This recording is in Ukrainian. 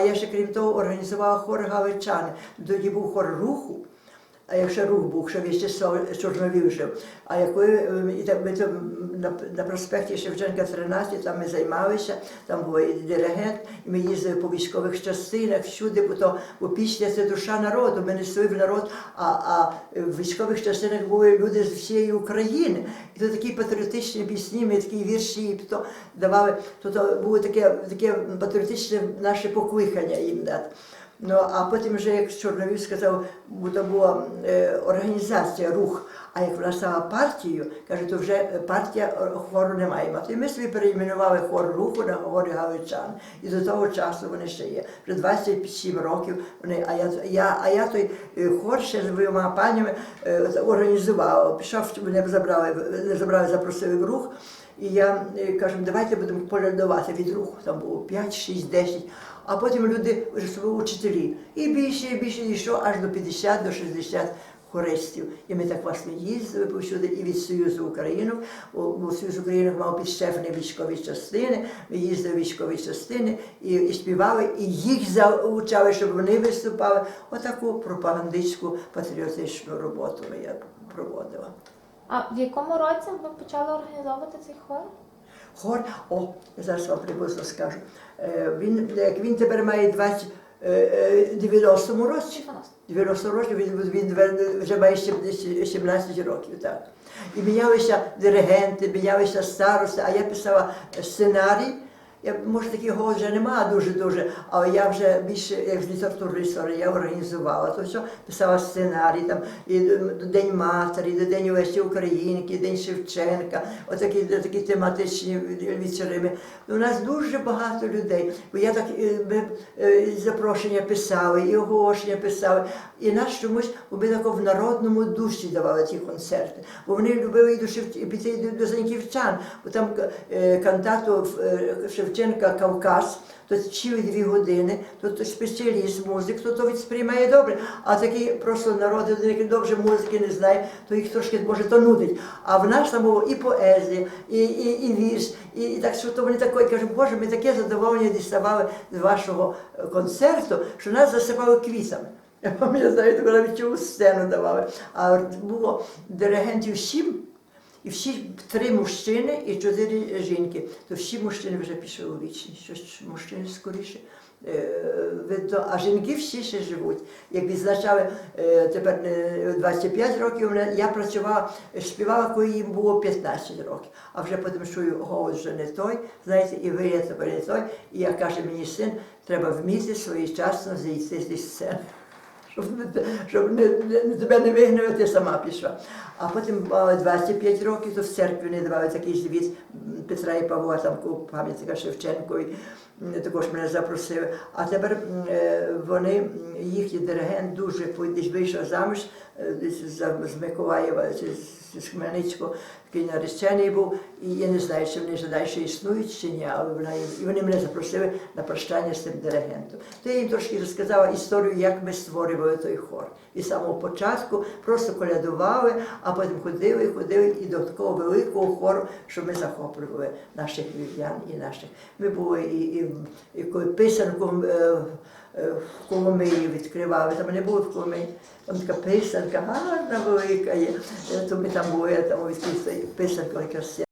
я ще крім того організувала хор галичани. Тоді був хор руху. А якщо рух був, що ще Чорновіл жив. А як е, ми там на, проспекті Шевченка 13, там ми займалися, там був і диригент, і ми їздили по військових частинах, всюди, бо то бо пісня це душа народу, ми несли в народ, а, а в військових частинах були люди з всієї України. І то такі патріотичні пісні, ми такі вірші, то давали, то, то було таке, таке патріотичне наше покликання їм дати. Ну, а потім вже, як Чорновіл сказав, бо то була е, організація, рух, а як вона стала партією, каже, то вже партія е, хору не має мати. Ми собі перейменували хор руху на хор галичан. І до того часу вони ще є. Вже 27 років вони, а я, я, а я той е, хор ще з двома панями е, організувала. Пішов, щоб мене забрали, не забрали, запросили в рух. І я е, кажу, давайте будемо полядувати від руху. Там було 5, 6, 10. А потім люди вже учителі. І більше, і більше дійшло аж до 50, до 60 хористів. І ми так власне їздили повсюди і від Союзу України. Бо Союз України мав підштефні військові частини. Ми їздили військові частини і, і співали, і їх залучали, щоб вони виступали. Отаку пропагандистську патріотичну роботу я проводила. А в якому році ви почали організовувати цей хор? Хор, о, я зараз вам приблизно скажу. Е, Він, як він тепер має 20, е, е, 90-му році. 90 років він, він вже має 17 17 років, так. І мінялися диригенти, мінялися старости, а я писала сценарій. Я, може, такий голос вже немає дуже-дуже, але я вже більше як з літературної історії я організувала. То все писала сценарій, там, і до День Матері, до День Лесі Українки, День Шевченка, отакі, такі тематичні вечори. У нас дуже багато людей. Бо я так е, ми, е, запрошення писали, і оголошення писали. І нас чомусь ми тако в народному душі давали ті концерти. Бо вони любили і до Шев... і піти до, Заньківчан, бо там е, кантату е, Шевченка Кавказ, то вчили дві години, то, спеціаліст музик, то то відсприймає добре. А такий просто народ, який добре музики не знає, то їх трошки може то нудить. А в нас там було і поезія, і, і, і вірш, і, і так що то вони такої кажуть, Боже, ми таке задоволення діставали з вашого е, концерту, що нас засипали квітами. Я пам'ятаю, коли навіть цю сцену давали. А було диригентів сім, і всі три мужчини і чотири жінки. То всі мужчини вже пішли у вічність, щось мужчини скоріше. Е, А жінки всі ще живуть. Як відзначали е, тепер е, 25 років, я працювала, співала, коли їм було 15 років. А вже потім чую, голос вже не той, знаєте, і ви тепер не той. І я каже мені син, треба вміти своєчасно зійти зі сцени щоб, не- не, тебе не вигнали, ти сама пішла. А потім мали 25 років, то в церкві не давали такий звіт Петра і Павла, там пам'ятника Шевченкові, м, також мене запросили. А тепер е, вони, їхній диригент дуже десь вийшов заміж е, з Миколаєва, з- Хмельницького, такий наречений був, і я не знаю, чи вони далі існують чи ні, але вона, і вони мене запросили на прощання з цим диригентом. То я їм трошки розказала історію, як ми створювали той хор. І з самого початку просто колядували, а потім ходили, ходили і до такого великого хору, що ми захоплювали наших львів'ян і наших. Ми були і, і, і коли писанку е, е, в Коломиї відкривали, там не були в Коломиї, там така писанка гарна велика є. Е, То ми там були, там відкрили писанка якраз.